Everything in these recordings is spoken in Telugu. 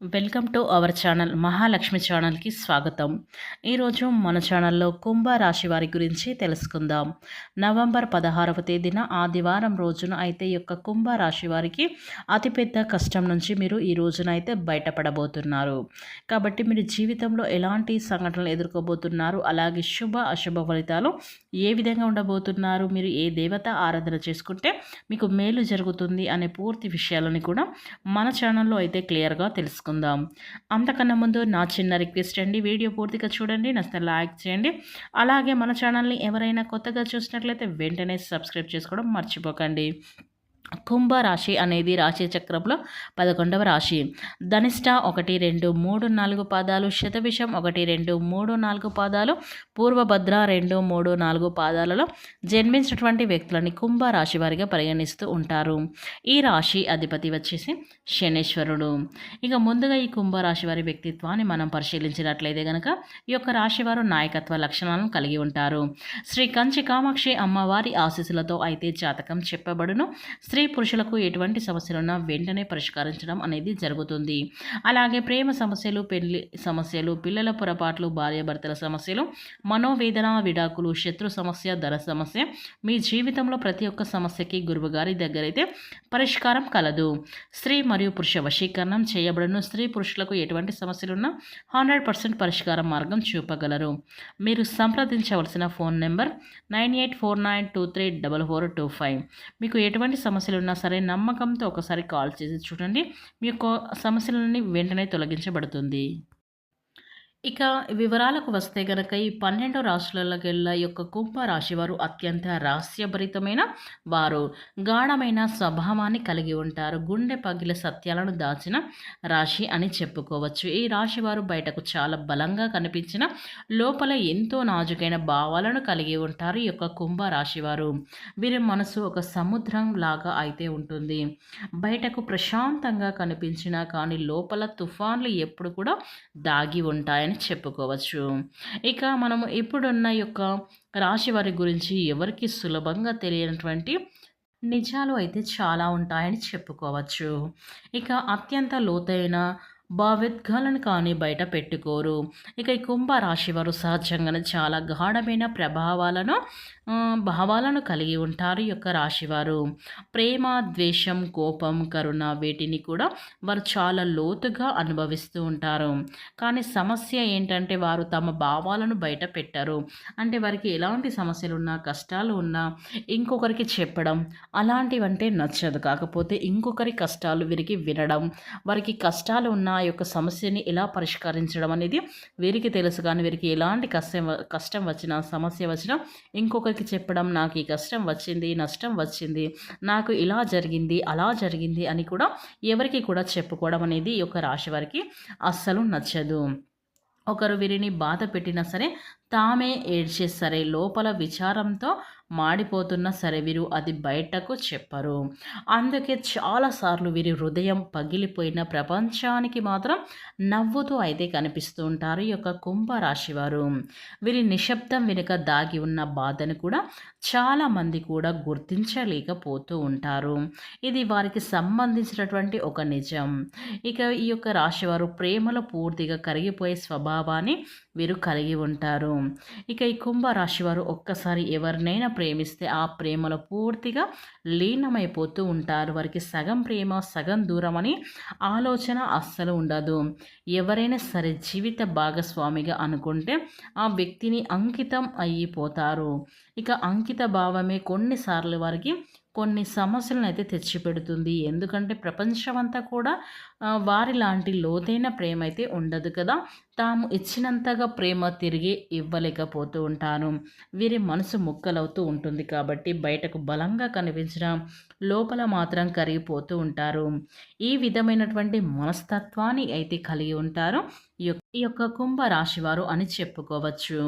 Welcome to our channel Mahalakshmi ఛానల్కి స్వాగతం. ఈరోజు మన ఛానల్లో కుంభ రాశి వారి గురించి తెలుసుకుందాం. నవంబర్ పదహారవ తేదీన ఆదివారం రోజున అయితే యొక్క కుంభ రాశి వారికి అతిపెద్ద కష్టం నుంచి మీరు ఈ రోజున అయితే బయటపడబోతున్నారు. కాబట్టి మీరు జీవితంలో ఎలాంటి సంఘటనలు ఎదుర్కోబోతున్నారు అలాగే శుభ అశుభ ఫలితాలు ఏ విధంగా ఉండబోతున్నారు మీరు ఏ దేవత ఆరాధన చేసుకుంటే మీకు మేలు జరుగుతుంది అనే పూర్తి విషయాలని కూడా మన ఛానల్లో అయితే క్లియర్గా తెలుసుకుందాం. తెలుసుకుందాం. అంతకన్నా ముందు నా చిన్న రిక్వెస్ట్ అండి. వీడియో పూర్తిగా చూడండి నచ్చితే లైక్ చేయండి. అలాగే మన ఛానల్ని ఎవరైనా కొత్తగా చూసినట్లయితే వెంటనే సబ్స్క్రైబ్ చేసుకోవడం మర్చిపోకండి. కుంభరాశి అనేది రాశి చక్రంలో పదకొండవ రాశి. ధనిష్ట ఒకటి రెండు మూడు నాలుగు పాదాలు శతవిషం ఒకటి రెండు మూడు నాలుగు పాదాలు పూర్వభద్ర రెండు మూడు నాలుగు పాదాలలో జన్మించినటువంటి వ్యక్తులని కుంభరాశి వారిగా పరిగణిస్తూ ఉంటారు. ఈ రాశి అధిపతి వచ్చేసి శనేశ్వరుడు. ఇక ముందుగా ఈ కుంభరాశి వారి వ్యక్తిత్వాన్ని మనం పరిశీలించినట్లయితే కనుక ఈ యొక్క రాశి వారు నాయకత్వ లక్షణాలను కలిగి ఉంటారు. శ్రీ కంచి కామాక్షి అమ్మవారి ఆశీస్సులతో అయితే జాతకం చెప్పబడును. స్త్రీ పురుషులకు ఎటువంటి సమస్యలున్నా వెంటనే పరిష్కరించడం అనేది జరుగుతుంది. అలాగే ప్రేమ సమస్యలు పెళ్ళి సమస్యలు పిల్లల పొరపాట్లు భార్యాభర్తల సమస్యలు మనోవేదన విడాకులు శత్రు సమస్య ధర సమస్య మీ జీవితంలో ప్రతి ఒక్క సమస్యకి గురువుగారి దగ్గరైతే పరిష్కారం కలదు. స్త్రీ మరియు పురుష వశీకరణం చేయబడను. స్త్రీ పురుషులకు ఎటువంటి సమస్యలున్నా హండ్రెడ్ పర్సెంట్ పరిష్కారం మార్గం చూపగలరు. మీరు సంప్రదించవలసిన phone number nine eight four nine two three double four two five. మీకు ఎటువంటి సమస్య సమస్యలు ఉన్నా సరే నమ్మకంతో ఒకసారి కాల్ చేసి చూడండి. మీ యొక్క సమస్యలన్నీ వెంటనే తొలగించబడుతుంది. ఇక వివరాలకు వస్తే గనక ఈ పన్నెండు రాశులకెళ్ళ యొక్క కుంభ రాశి వారు అత్యంత రహస్యభరితమైన వారు. గాఢమైన స్వభావాన్ని కలిగి ఉంటారు. గుండె పగిల సత్యాలను దాచిన రాశి అని చెప్పుకోవచ్చు. ఈ రాశి వారు బయటకు చాలా బలంగా కనిపించిన లోపల ఎంతో నాజుకైన భావాలను కలిగి ఉంటారు ఈ యొక్క కుంభ రాశి వారు. వీరి మనసు ఒక సముద్రం లాగా అయితే ఉంటుంది. బయటకు ప్రశాంతంగా కనిపించినా కానీ లోపల తుఫాన్లు ఎప్పుడు కూడా దాగి ఉంటాయని అని చెప్పుకోవచ్చు. ఇక మనము ఇప్పుడున్న యొక్క రాశి వారి గురించి ఎవరికి సులభంగా తెలియనటువంటి నిజాలు అయితే చాలా ఉంటాయని చెప్పుకోవచ్చు. ఇక అత్యంత లోతైన భావోద్గాలను కానీ బయట పెట్టుకోరు. ఇక ఈ కుంభరాశి వారు సహజంగానే చాలా గాఢమైన ప్రభావాలను భావాలను కలిగి ఉంటారు ఈ యొక్క రాశివారు ప్రేమ ద్వేషం కోపం కరుణ వీటిని కూడా వారు చాలా లోతుగా అనుభవిస్తూ ఉంటారు. కానీ సమస్య ఏంటంటే వారు తమ భావాలను బయట పెట్టరు. అంటే వారికి ఎలాంటి సమస్యలు ఉన్నా కష్టాలు ఉన్నా ఇంకొకరికి చెప్పడం అలాంటివంటే నచ్చదు. కాకపోతే ఇంకొకరి కష్టాలు వీరికి వినడం వారికి కష్టాలు ఉన్నా యొక్క సమస్యని ఎలా పరిష్కరించడం అనేది వీరికి తెలుసు. కానీ వీరికి ఎలాంటి కష్టం కష్టం వచ్చినా సమస్య వచ్చినా ఇంకొకరికి చెప్పడం నాకు ఈ కష్టం వచ్చింది నష్టం వచ్చింది నాకు ఇలా జరిగింది అలా జరిగింది అని కూడా ఎవరికి కూడా చెప్పుకోవడం అనేది ఈ యొక్క రాశి వారికి అస్సలు నచ్చదు. ఒకరు వీరిని బాధ పెట్టినా సరే తామే ఏడ్చే సరే లోపల విచారంతో మాడిపోతున్నా సరే వీరు అది బయటకు చెప్పరు. అందుకే చాలాసార్లు వీరి హృదయం పగిలిపోయిన ప్రపంచానికి మాత్రం నవ్వుతూ అయితే కనిపిస్తూ ఉంటారు ఈ యొక్క కుంభరాశి వారు. వీరి నిశ్శబ్దం వెనుక దాగి ఉన్న బాధను కూడా చాలామంది కూడా గుర్తించలేకపోతూ ఉంటారు. ఇది వారికి సంబంధించినటువంటి ఒక నిజం. ఇక ఈ యొక్క రాశివారు ప్రేమలో పూర్తిగా కరిగిపోయే స్వభావాన్ని వీరు కలిగి ఉంటారు. ఇక ఈ కుంభరాశి వారు ఒక్కసారి ఎవరినైనా ప్రేమిస్తే ఆ ప్రేమలో పూర్తిగా లీనమైపోతూ ఉంటారు. వారికి సగం ప్రేమ సగం దూరం అని ఆలోచన అస్సలు ఉండదు. ఎవరైనా సరే జీవిత భాగస్వామిగా అనుకుంటే ఆ వ్యక్తిని అంకితం అయిపోతారు. ఇక అంకిత భావమే కొన్నిసార్లు వారికి కొన్ని సమస్యలను అయితే తెచ్చిపెడుతుంది. ఎందుకంటే ప్రపంచమంతా కూడా వారి లాంటి లోతైన ప్రేమ అయితే ఉండదు కదా. తాము ఇచ్చినంతగా ప్రేమ తిరిగి ఇవ్వలేకపోతూ ఉంటాను. వీరి మనసు ముక్కలవుతూ ఉంటుంది కాబట్టి బయటకు బలంగా కనిపించిన లోపల మాత్రం కరిగిపోతూ ఉంటారు. ఈ విధమైనటువంటి మనస్తత్వాన్ని అయితే కలిగి ఉంటారు. ఈ యొక్క కుంభ రాశివారు అని చెప్పుకోవచ్చు.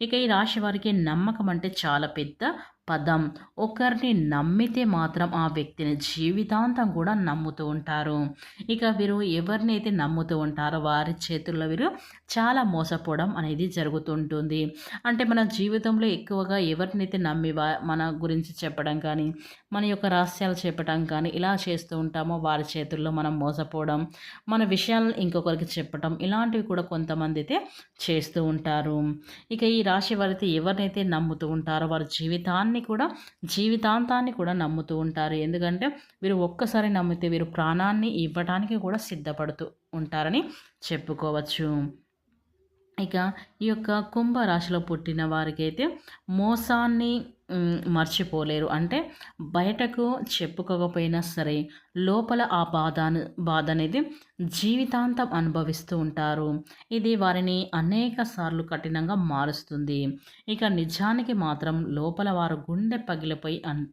ఇక ఈ రాశి వారికి నమ్మకం అంటే చాలా పెద్ద పదం. ఒకరిని నమ్మితే మాత్రం ఆ వ్యక్తిని జీవితాంతం కూడా నమ్ముతూ ఉంటారు. ఇక వీరు ఎవరినైతే నమ్ముతూ ఉంటారో వారి చేతుల్లో వీరు చాలా మోసపోవడం అనేది జరుగుతుంటుంది. అంటే మన జీవితంలో ఎక్కువగా ఎవరినైతే నమ్మి వా మన గురించి చెప్పడం కానీ, మన యొక్క రహస్యాలు చెప్పడం కానీ ఇలా చేస్తూ ఉంటామో వారి చేతుల్లో మనం మోసపోవడం, మన విషయాలను ఇంకొకరికి చెప్పడం ఇలాంటివి కూడా కొంతమంది అయితే చేస్తూ ఉంటారు. ఇక ఈ రాశి వారైతే ఎవరినైతే నమ్ముతూ ఉంటారో వారి జీవితాన్ని కూడా జీవితాంతాన్ని కూడా నమ్ముతూ ఉంటారు. ఎందుకంటే వీరు ఒక్కసారి నమ్మితే వీరు ప్రాణాన్ని ఇవ్వటానికి కూడా సిద్ధపడుతూ ఉంటారని చెప్పుకోవచ్చు. ఇక ఈ యొక్క కుంభ రాశిలో పుట్టిన వారికైతే మోసాన్ని మర్చిపోలేరు. అంటే బయటకు చెప్పుకోకపోయినా సరే లోపల ఆ బాధను బాధనేది జీవితాంతం అనుభవిస్తూ ఉంటారు. ఇది వారిని అనేక సార్లు కఠినంగా మారుస్తుంది. ఇక నిజానికి మాత్రం లోపల వారు గుండె పగిలిపోయి అన్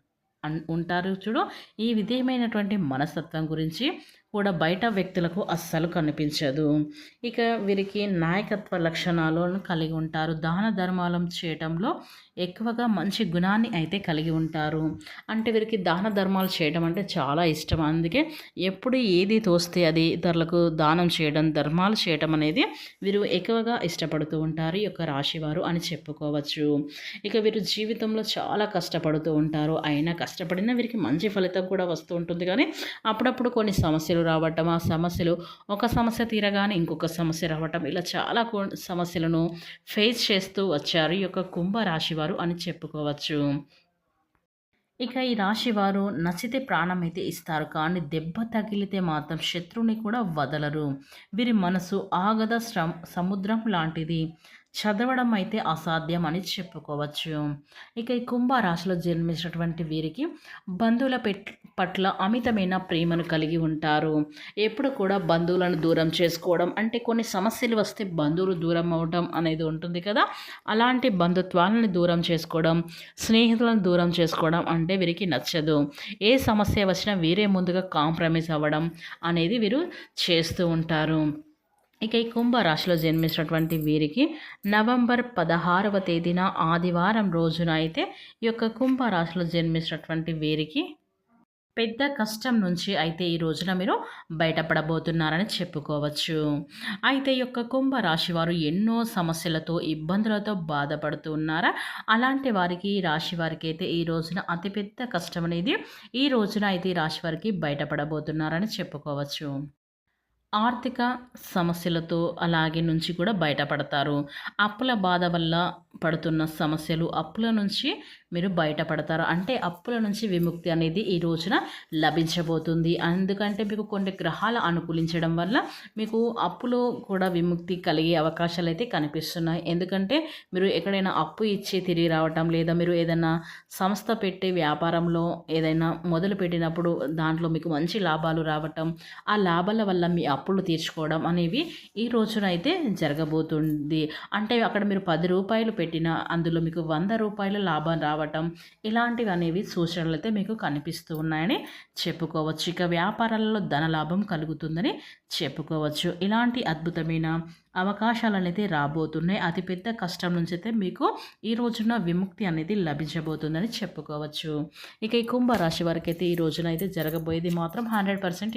అన్ ఉంటారు చూడు. ఈ విధమైనటువంటి మనస్తత్వం గురించి కూడా బయట వ్యక్తులకు అస్సలు కనిపించదు. ఇక వీరికి నాయకత్వ లక్షణాలను కలిగి ఉంటారు. దాన ధర్మాలను చేయటంలో ఎక్కువగా మంచి గుణాన్ని అయితే కలిగి ఉంటారు. అంటే వీరికి దాన ధర్మాలు చేయడం అంటే చాలా ఇష్టం. అందుకే ఎప్పుడు ఏది తోస్తే అది ఇతరులకు దానం చేయడం, ధర్మాలు చేయటం అనేది వీరు ఎక్కువగా ఇష్టపడుతూ ఉంటారు. ఈ యొక్క రాశివారు అని చెప్పుకోవచ్చు. ఇక వీరు జీవితంలో చాలా కష్టపడుతూ ఉంటారు. అయినా కష్టపడినా వీరికి మంచి ఫలితం కూడా వస్తూ ఉంటుంది కానీ అప్పుడప్పుడు కొన్ని సమస్యలు రావటం, ఆ సమస్యలు ఒక సమస్య తీరగానే ఇంకొక సమస్య రావటం ఇలా చాలా కొ సమస్యలను ఫేస్ చేస్తూ వచ్చారు. ఈ యొక్క కుంభ రాశివారు అని చెప్పుకోవచ్చు. ఇక ఈ రాశివారు నచ్చితే ప్రాణం అయితే ఇస్తారు. కానీ దెబ్బ తగిలితే మాత్రం శత్రువుని కూడా వదలరు. వీరి మనసు ఆగద సముద్రం లాంటిది. చదవడం అయితే అసాధ్యం అని చెప్పుకోవచ్చు. ఇక ఈ కుంభరాశిలో జన్మించినటువంటి వీరికి బంధువుల పెట్ పట్ల అమితమైన ప్రేమను కలిగి ఉంటారు. ఎప్పుడు కూడా బంధువులను దూరం చేసుకోవడం అంటే కొన్ని సమస్యలు వస్తే బంధువులు దూరం అవ్వడం అనేది ఉంటుంది కదా! అలాంటి బంధుత్వాలను దూరం చేసుకోవడం, స్నేహితులను దూరం చేసుకోవడం అంటే వీరికి నచ్చదు. ఏ సమస్య వచ్చినా వీరే ముందుగా కాంప్రమైజ్ అవ్వడం అనేది వీరు చేస్తూ ఉంటారు. ఇక ఈ కుంభ రాశిలో జన్మించినటువంటి వీరికి నవంబర్ 16వ తేదీన ఆదివారం రోజున అయితే ఈ యొక్క కుంభ రాశిలో జన్మించినటువంటి వీరికి పెద్ద కష్టం నుంచి అయితే ఈ రోజున మీరు బయటపడబోతున్నారని చెప్పుకోవచ్చు. అయితే ఈ యొక్క కుంభ రాశి వారు ఎన్నో సమస్యలతో, ఇబ్బందులతో బాధపడుతూ ఉన్నారా? అలాంటి వారికి ఈ రాశి వారికి అయితే ఈ రోజున అతిపెద్ద కష్టం అనేది ఈ రోజున అయితే ఈ రాశి వారికి బయటపడబోతున్నారని చెప్పుకోవచ్చు. ఆర్థిక సమస్యలతో అలాగే నుంచి కూడా బయటపడతారు. అప్పుల బాధ వల్ల పడుతున్న సమస్యలు, అప్పుల నుంచి మీరు బయటపడతారు. అంటే అప్పుల నుంచి విముక్తి అనేది ఈ రోజున లభించబోతుంది. ఎందుకంటే మీకు కొన్ని గ్రహాలు అనుకూలించడం వల్ల మీకు అప్పులో కూడా విముక్తి కలిగే అవకాశాలు అయితే కనిపిస్తున్నాయి. ఎందుకంటే మీరు ఎక్కడైనా అప్పు ఇచ్చి తిరిగి రావటం, లేదా మీరు ఏదైనా సంస్థ పెట్టి వ్యాపారంలో ఏదైనా మొదలుపెట్టినప్పుడు దాంట్లో మీకు మంచి లాభాలు రావటం, ఆ లాభాల వల్ల మీ అప్పులు తీర్చుకోవడం అనేవి ఈ రోజున అయితే జరగబోతుంది. అంటే అక్కడ మీరు పది రూపాయలు పెట్టినా అందులో మీకు వంద రూపాయల లాభం రావటం ఇలాంటివి అనేవి సూచనలు అయితే మీకు కనిపిస్తూ ఉన్నాయని చెప్పుకోవచ్చు. ఇక వ్యాపారాలలో ధనలాభం కలుగుతుందని చెప్పుకోవచ్చు. ఇలాంటి అద్భుతమైన అవకాశాలు అనేది రాబోతున్నాయి. అతిపెద్ద కష్టం నుంచి అయితే మీకు ఈ రోజున విముక్తి అనేది లభించబోతుందని చెప్పుకోవచ్చు. ఇక ఈ కుంభ రాశి అయితే ఈ రోజున అయితే జరగబోయేది మాత్రం 100%